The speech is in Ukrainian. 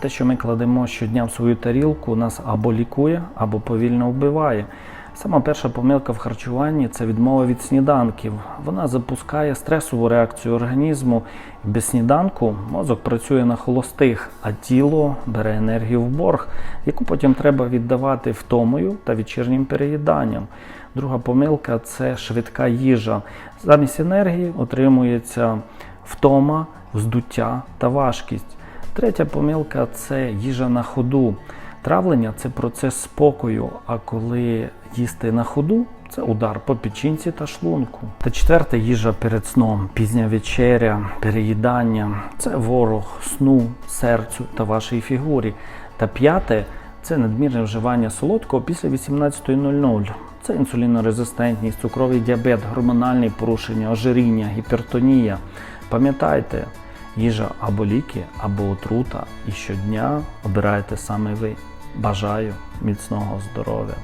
Те, що ми кладемо щодня в свою тарілку, нас або лікує, або повільно вбиває. Сама перша помилка в харчуванні це відмова від сніданків. Вона запускає стресову реакцію організму. Без сніданку мозок працює на холостих, а тіло бере енергію в борг, яку потім треба віддавати втомою та вечірнім переїданням. Друга помилка це швидка їжа. Замість енергії отримується втома, вздуття та важкість. Третя помилка це їжа на ходу. Травлення це процес спокою, а коли їсти на ходу, це удар по печінці та шлунку. Та четверта їжа перед сном, пізня вечеря, переїдання це ворог сну, серцю та вашій фігурі. Та п'яте це надмірне вживання солодкого після 18.00. Це інсулінорезистентність, цукровий діабет, гормональні порушення, ожиріння, гіпертонія. Пам'ятайте, їжа або ліки, або отрута, і щодня обирайте саме ви. Бажаю міцного здоров'я!